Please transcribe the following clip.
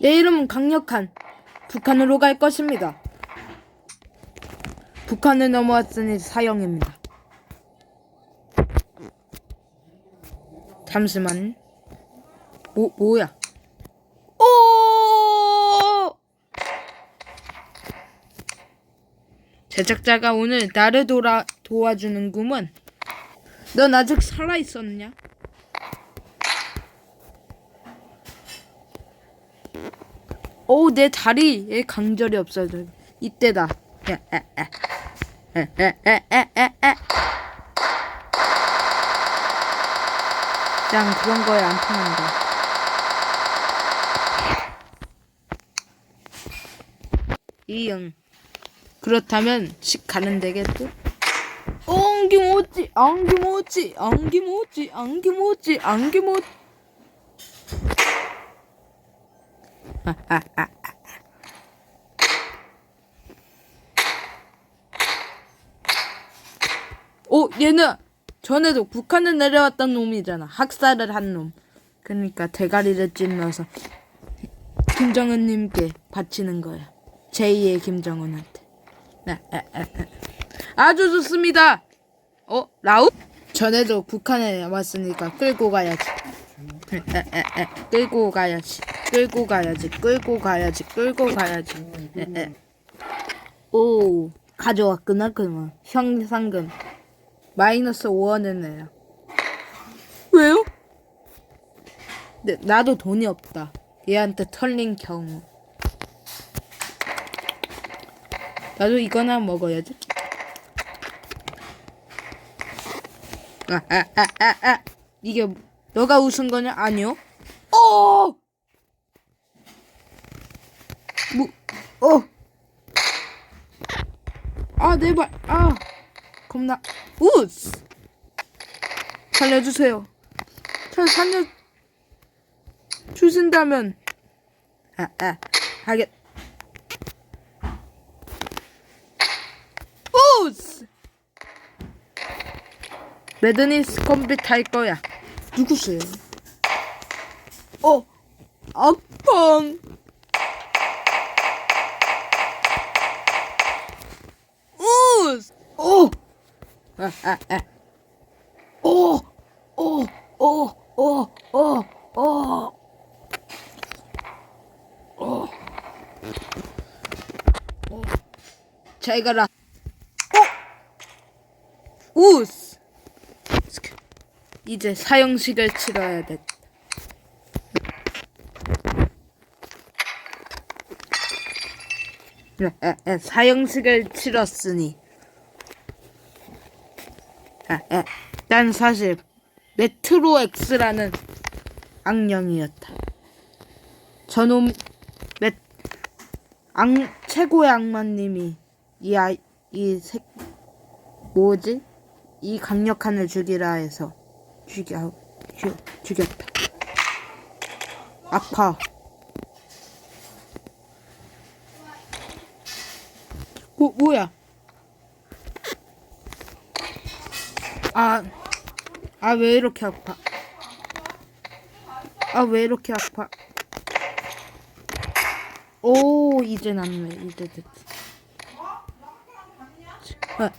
내 이름은 강력한 북한으로 갈 것입니다. 북한을 넘어왔으니 사형입니다. 잠시만. 뭐 뭐야? 오! 제작자가 오늘 나를 돌아 도와주는구먼. 넌 아직 살아 있었냐? 오, 내 다리에 강절이 없어져. 이때다. 에, 에, 그런 거에 안 통한다. 이응. 그렇다면 식 가는 되겠죠? 엉기모찌, 엉기모찌, 엉기모찌, 엉기모찌, 엉기모찌. 오, 얘는 전에도 북한에 내려왔던 놈이잖아. 학살을 한 놈. 그러니까 대가리를 찔러서 김정은님께 바치는 거야. 제2의 김정은한테. 아. 아주 좋습니다. 어, 라우? 전에도 북한에 왔으니까 끌고 가야지. 에, 에, 에. 끌고 가야지. 끌고 가야지. 끌고 가야지. 끌고 가야지. 에, 에. 오, 가져왔구나, 그만. 형상금. 마이너스 5원을 내요. 왜요? 네, 나도 돈이 없다. 얘한테 털린 경우. 나도 이거나 먹어야지. 아, 아, 아, 아, 아. 이게 너가 웃은 거냐? 아니요. 어! 뭐, 어. 아, 내 발. 아. 겁나. 우스! 살려주세요. 저 살려 주신다면. 아, 아. 하겠. 우스! 레드니스 컴퓨터 할 거야. 누구세요? 어, 악방. 우스! 오! 아, 아, 아. 오! 오! 오! 오! 오! 오! 오! 오. 잘 가라. 오! 우스! 이제 사형식을 치러야 돼. 사형식을 치렀으니. 난 사실 메트로 X라는 악령이었다. 저놈 메 악, 최고의 악마님이 이 아이 이 색 뭐지? 이 강력한을 죽이라 해서 죽여 죽, 죽였다. 아파. 뭐 뭐야? 아, 아 왜 이렇게 아파? 아 왜 이렇게 아파? 오 이제 낫네 이제 됐지. 아, 아,